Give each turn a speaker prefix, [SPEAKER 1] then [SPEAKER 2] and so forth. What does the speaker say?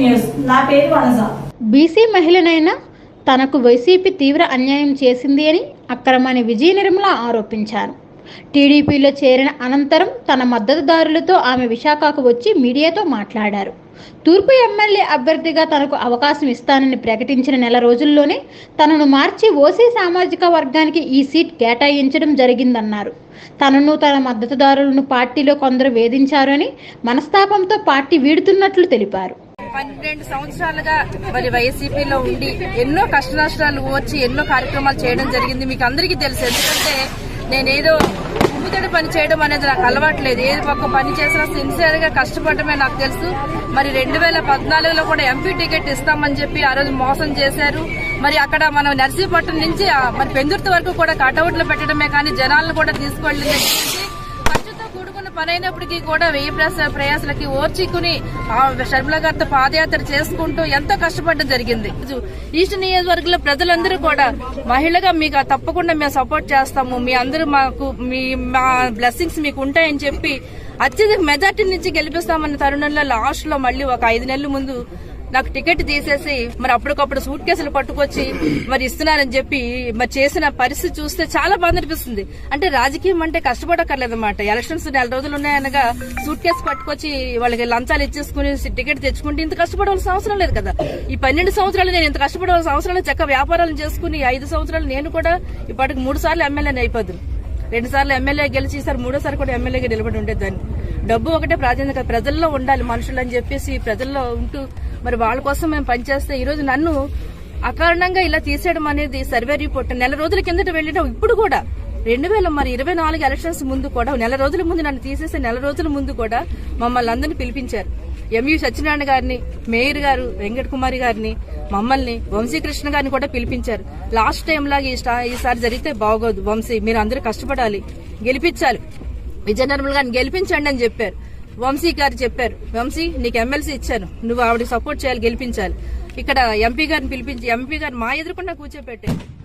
[SPEAKER 1] News నా పేరు Vanaja.
[SPEAKER 2] BC మహిళనైనా తనకు వైసీపీ తీవ్ర అన్యాయం చేసింది అని అక్రమాని విజయ నిర్మల ఆరోపించారు. టీడీపీలో చేరిన అనంతరం తన మద్దతుదారులతో ఆమె విశాఖకు వచ్చి మీడియాతో మాట్లాడారు. తూర్పు ఎమ్మెల్యే అభ్యర్థిగా తనకు అవకాశం ఇస్తానని ప్రకటించిన నెల రోజుల్లోనే తనను మార్చి ఓసీ సామాజిక వర్గానికి ఈ సీట్ కేటాయించడం జరిగిందన్నారు. తనను తన మద్దతుదారులను పార్టీలో కొందరు వేధించారని మనస్తాపంతో పార్టీ వీడుతున్నట్లు తెలిపారు.
[SPEAKER 3] పన్నెండు సంవత్సరాలుగా మరి వైసీపీలో ఉండి ఎన్నో కష్ట నష్టాలు వచ్చి ఎన్నో కార్యక్రమాలు చేయడం జరిగింది. మీకు అందరికీ తెలుసు. ఎందుకంటే నేనేదో ఉమ్మితడి పని చేయడం అనేది నాకు అలవాట్లేదు ఏది ఒక్క పని చేసినా సిన్సియర్గా కష్టపడమే నాకు తెలుసు. మరి రెండు వేల పద్నాలుగులో కూడా ఎంపీ టికెట్ ఇస్తామని చెప్పి ఆ రోజు మోసం చేశారు. మరి అక్కడ మనం నర్సీపట్నం నుంచి మరి పెందుర్తి వరకు కూడా కటౌట్లు పెట్టడమే కానీ జనాలను కూడా తీసుకెళ్ళింది. కూడుకున్న పని అయినప్పటికీ కూడా వెయ్యి ప్రయాస ప్రయాసలకి ఓర్చికుని ఆ షర్మిల గారితో పాదయాత్ర చేసుకుంటూ ఎంతో కష్టపడడం జరిగింది. ఈస్ట్ నియోజకవర్గంలో ప్రజలందరూ కూడా మహిళగా మీకు తప్పకుండా మేము సపోర్ట్ చేస్తాము. మీ అందరూ మాకు మీ మా బ్లెస్సింగ్స్ మీకు ఉంటాయని చెప్పి అత్యధిక మెజార్టీ నుంచి గెలిపిస్తామన్న తరుణంలో లాస్ట్లో మళ్ళీ ఒక ఐదు నెలల ముందు నాకు టికెట్ తీసేసి మరి అప్పటికప్పుడు సూట్ కేసులు పట్టుకొచ్చి మరి ఇస్తున్నారని చెప్పి మరి చేసిన పరిస్థితి చూస్తే చాలా బాధ అనిపిస్తుంది. అంటే రాజకీయం అంటే కష్టపడక్కర్లేదన్నమాట. ఎలక్షన్స్ నెల రోజులు ఉన్నాయనగా సూట్ కేసు పట్టుకొచ్చి వాళ్ళకి లంచాలు ఇచ్చేసుకుని టికెట్ తెచ్చుకుంటే ఇంత కష్టపడవలసిన అవసరం లేదు కదా. ఈ పన్నెండు సంవత్సరాలు నేను ఇంత కష్టపడవలసిన అవసరం లేదు. చక్క వ్యాపారాలు చేసుకుని ఐదు సంవత్సరాలు నేను కూడా ఇప్పటికి మూడు సార్లు ఎమ్మెల్యేని అయిపోద్దు రెండు సార్లు ఎమ్మెల్యే గెలిచి ఈసారి మూడోసారి కూడా ఎమ్మెల్యేగా నిలబడి ఉండేదాన్ని. డబ్బు ఒకటే ప్రాధాన్యత ప్రజల్లో ఉండాలి మనుషులు అని చెప్పేసి ప్రజల్లో ఉంటూ మరి వాళ్ళ కోసం మేము పనిచేస్తే ఈరోజు నన్ను అకారణంగా ఇలా తీసేయడం అనేది సర్వే రిపోర్ట్. నెల రోజుల కిందట వెళ్ళడం ఇప్పుడు కూడా రెండు వేల మరి ఇరవై నాలుగు ఎలక్షన్స్ ముందు కూడా నెల రోజుల ముందు నన్ను తీసేసే నెల రోజుల ముందు కూడా మమ్మల్ని అందరినీ పిలిపించారు. ఎంయు సత్యనారాయణ గారిని మేయర్ గారు వెంకట కుమారి గారిని మమ్మల్ని వంశీకృష్ణ గారిని కూడా పిలిపించారు. లాస్ట్ టైం లాగా ఈ ఈసారి జరిగితే బాగోదు వంశీ మీరు అందరూ కష్టపడాలి. గెలిపించాలి. విజయనిర్మల్ గారిని గెలిపించండి అని చెప్పారు. వంశీ గారు చెప్పారు వంశీ నీకు ఎమ్మెల్సీ ఇచ్చాను. నువ్వు ఆవిడకి సపోర్ట్ చేయాలి గెలిపించాలి. ఇక్కడ ఎంపీ గారిని పిలిపించి ఎంపీ గారు మా ఎదురుకుండా కూర్చోపెట్టారు.